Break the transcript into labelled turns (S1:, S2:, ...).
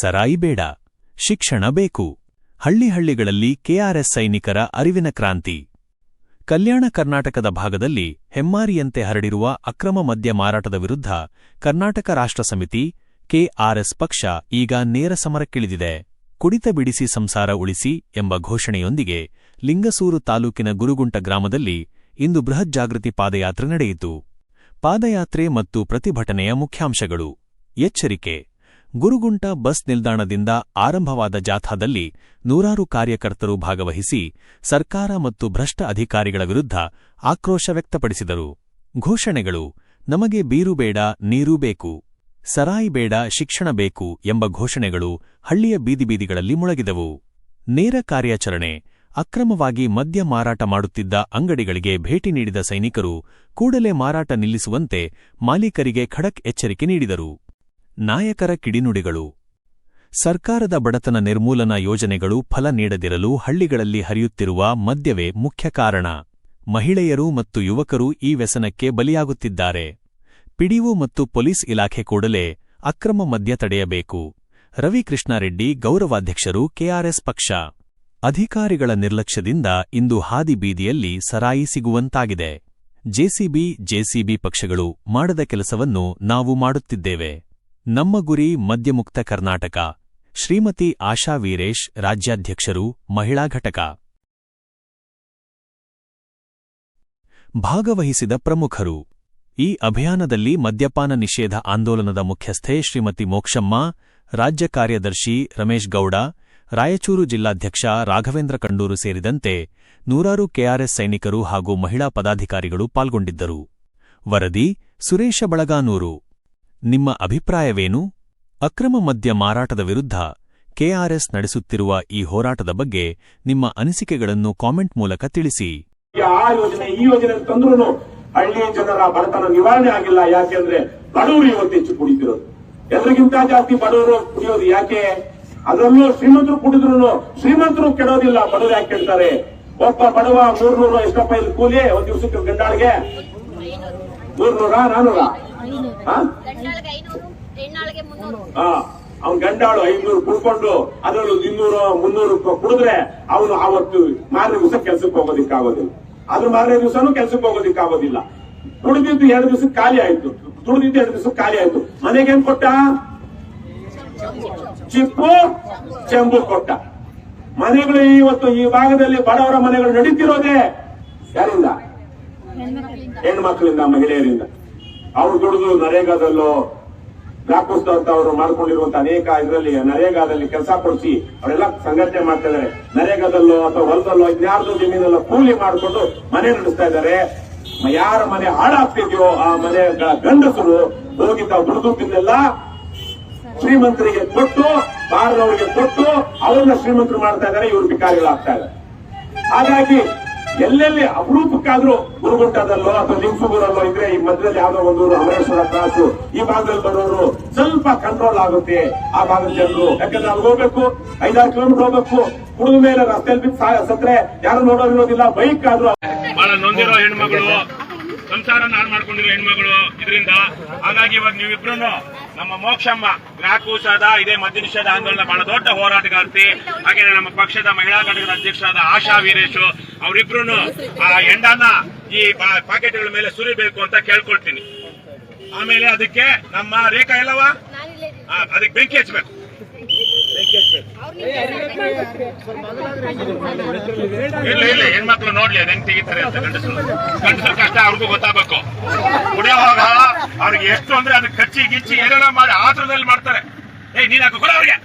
S1: ಸರಾಯಿ ಬೇಡ. ಶಿಕ್ಷಣ ಬೇಕು. ಹಳ್ಳಿ ಹಳ್ಳಿಗಳಲ್ಲಿ ಕೆಆರ್ಎಸ್ ಸೈನಿಕರ ಅರಿವಿನ ಕ್ರಾಂತಿ. ಕಲ್ಯಾಣ ಕರ್ನಾಟಕದ ಭಾಗದಲ್ಲಿ ಹೆಮ್ಮಾರಿಯಂತೆ ಹರಡಿರುವ ಅಕ್ರಮ ಮದ್ಯ ಮಾರಾಟದ ವಿರುದ್ಧ ಕರ್ನಾಟಕ ರಾಷ್ಟ್ರ ಸಮಿತಿ ಕೆಆರ್ಎಸ್ ಪಕ್ಷ ಈಗ ನೇರ ಸಮರಕ್ಕಿಳಿದಿದೆ. ಕುಡಿತ ಬಿಡಿಸಿ ಸಂಸಾರ ಉಳಿಸಿ ಎಂಬ ಘೋಷಣೆಯೊಂದಿಗೆ ಲಿಂಗಸೂರು ತಾಲೂಕಿನ ಗುರುಗುಂಟ ಗ್ರಾಮದಲ್ಲಿ ಇಂದು ಬೃಹತ್ ಜಾಗೃತಿ ಪಾದಯಾತ್ರೆ ನಡೆಯಿತು. ಪಾದಯಾತ್ರೆ ಮತ್ತು ಪ್ರತಿಭಟನೆಯ ಮುಖ್ಯಾಂಶಗಳು. ಎಚ್ಚರಿಕೆ. ಗುರುಗುಂಟ ಬಸ್ ನಿಲ್ದಾಣದಿಂದ ಆರಂಭವಾದ ಜಾಥಾದಲ್ಲಿ ನೂರಾರು ಕಾರ್ಯಕರ್ತರು ಭಾಗವಹಿಸಿ ಸರ್ಕಾರ ಮತ್ತು ಭ್ರಷ್ಟ ಅಧಿಕಾರಿಗಳ ವಿರುದ್ಧ ಆಕ್ರೋಶ ವ್ಯಕ್ತಪಡಿಸಿದರು. ಘೋಷಣೆಗಳು, ನಮಗೆ ಬೀರು ಬೇಡ, ನೀರು ಬೇಕು, ಸರಾಯಿ ಬೇಡ, ಶಿಕ್ಷಣ ಬೇಕು ಎಂಬ ಘೋಷಣೆಗಳು ಹಳ್ಳಿಯ ಬೀದಿಬೀದಿಗಳಲ್ಲಿ ಮುಳಗಿದವು. ನೇರ ಕಾರ್ಯಾಚರಣೆ, ಅಕ್ರಮವಾಗಿ ಮದ್ಯ ಮಾರಾಟ ಮಾಡುತ್ತಿದ್ದ ಅಂಗಡಿಗಳಿಗೆ ಭೇಟಿ ನೀಡಿದ ಸೈನಿಕರು ಕೂಡಲೇ ಮಾರಾಟ ನಿಲ್ಲಿಸುವಂತೆ ಮಾಲೀಕರಿಗೆ ಖಡಕ್ ಎಚ್ಚರಿಕೆ ನೀಡಿದರು. ನಾಯಕರ ಕಿಡಿನುಡಿಗಳು. ಸರ್ಕಾರದ ಬಡತನ ನಿರ್ಮೂಲನಾ ಯೋಜನೆಗಳು ಫಲ ನೀಡದಿರಲು ಹಳ್ಳಿಗಳಲ್ಲಿ ಹರಿಯುತ್ತಿರುವ ಮದ್ಯವೇ ಮುಖ್ಯ ಕಾರಣ. ಮಹಿಳೆಯರು ಮತ್ತು ಯುವಕರು ಈ ವ್ಯಸನಕ್ಕೆ ಬಲಿಯಾಗುತ್ತಿದ್ದಾರೆ. ಪಿಡಿಒ ಮತ್ತು ಪೊಲೀಸ್ ಇಲಾಖೆ ಕೂಡಲೇ ಅಕ್ರಮ ಮದ್ಯ ತಡೆಯಬೇಕು. ರವಿಕೃಷ್ಣಾರೆಡ್ಡಿ ಗೌರವಾಧ್ಯಕ್ಷರು ಕೆಆರ್ಎಸ್ ಪಕ್ಷ. ಅಧಿಕಾರಿಗಳ ನಿರ್ಲಕ್ಷ್ಯದಿಂದ ಇಂದು ಹಾದಿ ಬೀದಿಯಲ್ಲಿ ಸರಾಯಿ ಸಿಗುವಂತಾಗಿದೆ. ಜೆಸಿಬಿ ಜೆಸಿಬಿ ಪಕ್ಷಗಳು ಮಾಡದ ಕೆಲಸವನ್ನು ನಾವು ಮಾಡುತ್ತಿದ್ದೇವೆ. ನಮ್ಮ ಗುರಿ ಮದ್ಯಮುಕ್ತ ಕರ್ನಾಟಕ. ಶ್ರೀಮತಿ ಆಶಾ ವೀರೇಶ್, ರಾಜ್ಯಾಧ್ಯಕ್ಷರು, ಮಹಿಳಾ ಘಟಕ. ಭಾಗವಹಿಸಿದ ಪ್ರಮುಖರು. ಈ ಅಭಿಯಾನದಲ್ಲಿ ಮದ್ಯಪಾನ ನಿಷೇಧ ಆಂದೋಲನದ ಮುಖ್ಯಸ್ಥೆ ಶ್ರೀಮತಿ ಮೋಕ್ಷಮ್ಮ, ರಾಜ್ಯ ಕಾರ್ಯದರ್ಶಿ ರಮೇಶ್ ಗೌಡ, ರಾಯಚೂರು ಜಿಲ್ಲಾಧ್ಯಕ್ಷ ರಾಘವೇಂದ್ರ ಕಂಡೂರು ಸೇರಿದಂತೆ ನೂರಾರು ಕೆಆರ್ಎಸ್ ಸೈನಿಕರು ಹಾಗೂ ಮಹಿಳಾ ಪದಾಧಿಕಾರಿಗಳು ಪಾಲ್ಗೊಂಡಿದ್ದರು. ವರದಿ ಸುರೇಶ ಬಳಗಾನೂರು. ನಿಮ್ಮ ಅಭಿಪ್ರಾಯವೇನು? ಅಕ್ರಮ ಮದ್ಯ ಮಾರಾಟದ ವಿರುದ್ಧ ಕೆಆರ್ಎಸ್ ನಡೆಸುತ್ತಿರುವ ಈ ಹೋರಾಟದ ಬಗ್ಗೆ ನಿಮ್ಮ ಅನಿಸಿಕೆಗಳನ್ನು ಕಾಮೆಂಟ್ ಮೂಲಕ ತಿಳಿಸಿ.
S2: ಆ ಯೋಜನೆ, ಈ ತಂದ್ರೂ ಹಳ್ಳಿ ಜನರ ಬಡತನ ನಿವಾರಣೆ ಆಗಿಲ್ಲ. ಯಾಕೆಂದ್ರೆ ಬಡವರು ಇವತ್ತು ಹೆಚ್ಚು ಕುಡಿತಿರೋದು. ಎಲ್ಲರಿಗಿಂತ ಜಾಸ್ತಿ ಬಡವರು ಕುಡಿಯೋದು ಯಾಕೆ? ಅದರಲ್ಲೂ ಶ್ರೀಮಂತರು ಕುಡಿದ್ರು ಶ್ರೀಮಂತರು ಕೆಡೋದಿಲ್ಲ. ಬಡವರು ಯಾಕೆ ಕೇಳ್ತಾರೆ ಒಬ್ಬ ಬಡವ ಮೂರ್ನೂರು ಎಷ್ಟಪ್ಪ ಇಲ್ಲಿ ಕೂಲಿ, ಒಂದ್ ದಿವಸಕ್ಕೆ ಗಂಡಾಳಿಗೆ ಮೂರ್ನೂರ ನಾನೂರ? ಅವ್ನ್ ಗಂಡಾಳು ಐನೂರು ಕುಡ್ಕೊಂಡು ಅದರಲ್ಲೂ ಇನ್ನೂರು ಮುನ್ನೂರು ಕುಡಿದ್ರೆ ಅವನು ಆವತ್ತು ಮಾರನೇ ದಿವಸ ಕೆಲ್ಸಕ್ಕೆ ಹೋಗೋದಿಕ್ಕಾಗೋದಿಲ್ಲ. ಅದ್ರ ಮಾರನೇ ದಿವಸನೂ ಕೆಲ್ಸಕ್ಕೆ ಹೋಗೋದಿಕ್ಕಾಗೋದಿಲ್ಲ. ಕುಡಿದಿದ್ದು ಎರಡು ದಿವಸಕ್ಕೆ ಖಾಲಿ ಆಯ್ತು. ಕುಡಿದಿದ್ದು ಎರಡು ದಿವಸಕ್ಕೆ ಖಾಲಿ ಆಯ್ತು. ಮನೆಗೆ ಏನ್ ಕೊಟ್ಟ? ಚಿಪ್ಪು ಚೆಂಬು ಕೊಟ್ಟ. ಮನೆಗಳು ಇವತ್ತು ಈ ಭಾಗದಲ್ಲಿ ಬಡವರ ಮನೆಗಳು ನಡೀತಿರೋದೇ ಯಾರಿಂದ? ಹೆಣ್ಮಕ್ಳಿಂದ ಮಹಿಳೆಯರಿಂದ. ಅವ್ರು ದುಡಿದು ನರೇಗಾದಲ್ಲೋ ಬ್ಲಾಕ್ ಅಂತ ಅವರು ಮಾಡ್ಕೊಂಡಿರುವಂತ ಅನೇಕ ಇದರಲ್ಲಿ ನರೇಗಾದಲ್ಲಿ ಕೆಲಸ ಕೊಡಿಸಿ ಅವರೆಲ್ಲ ಸಂಘಟನೆ ಮಾಡ್ತಾ ಇದಾರೆ. ನರೇಗಾದಲ್ಲೋ ಅಥವಾ ಹೊಲದಲ್ಲೋ ಇನ್ಯಾರ್ದು ಜಮೀನಲ್ಲೋ ಕೂಲಿ ಮಾಡಿಕೊಂಡು ಮನೆ ನಡೆಸ್ತಾ ಇದ್ದಾರೆ ಯಾರ ಮನೆ ಹಾಳಾಗ್ತಿದ್ಯೋ ಆ ಮನೆ ಗಂಡಸರು ಹೋಗಿ ತಾವು ದುಡಿದುದ್ದನ್ನೆಲ್ಲ ಶ್ರೀಮಂತರಿಗೆ ಕೊಟ್ಟು ಬಾರದವರಿಗೆ ಕೊಟ್ಟು, ಅವ್ರನ್ನ ಶ್ರೀಮಂತರು ಮಾಡ್ತಾ ಇದ್ದಾರೆ ಇವರು ಬಿಕಾರಿಗಳಾಗ್ತಾ ಇದ್ದಾರೆ ಹಾಗಾಗಿ ಎಲ್ಲೆಲ್ಲಿ ಅಪರೂಪಕ್ಕಾದ್ರೂ ಗುರುಗುಂಟದಲ್ಲೋ ಅಥವಾ ಲಿಂಗಸೂರಲ್ಲೋ ಇದ್ರೆ ಈ ಮಧ್ಯದಲ್ಲಿ ಯಾವ್ದೋ ಒಂದು ಅಮರೇಶ್ವರ ಕ್ರಾಸು ಈ ಭಾಗದಲ್ಲಿ ಬರೋರು ಸ್ವಲ್ಪ ಕಂಟ್ರೋಲ್ ಆಗುತ್ತೆ. ಆ ಭಾಗದ ಜನರು. ಯಾಕಂದ್ರೆ ಅಲ್ಲಿ ಹೋಗ್ಬೇಕು, ಐದಾರು ಕಿಲೋಮೀಟರ್ ಹೋಗ್ಬೇಕು. ಕುಡಿದ ಮೇಲೆ ರಸ್ತೆಯಲ್ಲಿ ಬಿದ್ದು ಸತ್ರೆ ಯಾರು ನೋಡೋದಿರೋದಿಲ್ಲ ಬೈಕ್ ಆದ್ರೂ
S3: ಹೆಣ್ಮಗಳು. ಸಂಸಾರ ಹಾಳು ಮಾಡ್ಕೊಂಡಿರೋ ಹೆಣ್ಮಗಳು ಇದರಿಂದ. ಹಾಗಾಗಿ ಇವಾಗ ನೀವಿಬ್ರು ನಮ್ಮ ಮೋಕ್ಷಮ್ಮ ಗ್ರಾಹಕೂಸದ ಇದೇ ಮದ್ಯ ನಿಷೇಧ ಆಂದೋಲನ ಬಹಳ ದೊಡ್ಡ ಹೋರಾಟಗಾರ್ತಿ. ಹಾಗೆ ನಮ್ಮ ಪಕ್ಷದ ಮಹಿಳಾ ಘಟಕದ ಅಧ್ಯಕ್ಷರಾದ ಆಶಾ ವೀರೇಶು ಅವರಿಬ್ರು ಆ ಎಂಡಾನ ಈ ಪಾಕೆಟ್ಗಳ ಮೇಲೆ ಸುರಿಬೇಕು ಅಂತ ಕೇಳ್ಕೊಳ್ತೀನಿ. ಆಮೇಲೆ ಅದಕ್ಕೆ ನಮ್ಮ ರೇಖಾ ಇಲ್ಲವ ಅದಕ್ಕೆ ಬೆಂಕಿ ಹಚ್ಬೇಕು. ಬೆಂಕಿ ಹಚ್ಬೇಕು ಇಲ್ಲ ಇಲ್ಲ, ಹೆಣ್ಮಕ್ಳು ನೋಡ್ಲಿ ಅದ್ ಹೆಂಗ್ ತೆಗಿತಾರೆ ಅಂತ ಗಂಡಸರು. ಗಂಡಸರು ಕಷ್ಟ, ಅವ್ರಿಗೂ ಗೊತ್ತಾಗಬೇಕು. ಕುಡಿಯೋವಾಗ ಅವ್ರಿಗೆ ಎಷ್ಟು ಅಂದ್ರೆ ಅದಕ್ಕೆ ಕಚ್ಚಿ ಗಿಚ್ಚಿ ಏನೇನೋ ಮಾಡಿ ಆತರದಲ್ಲಿ ಮಾಡ್ತಾರೆ. ಏ ನೀನ್ ಹಾಕು ಕೊಡ ಅವ್ರಿಗೆ.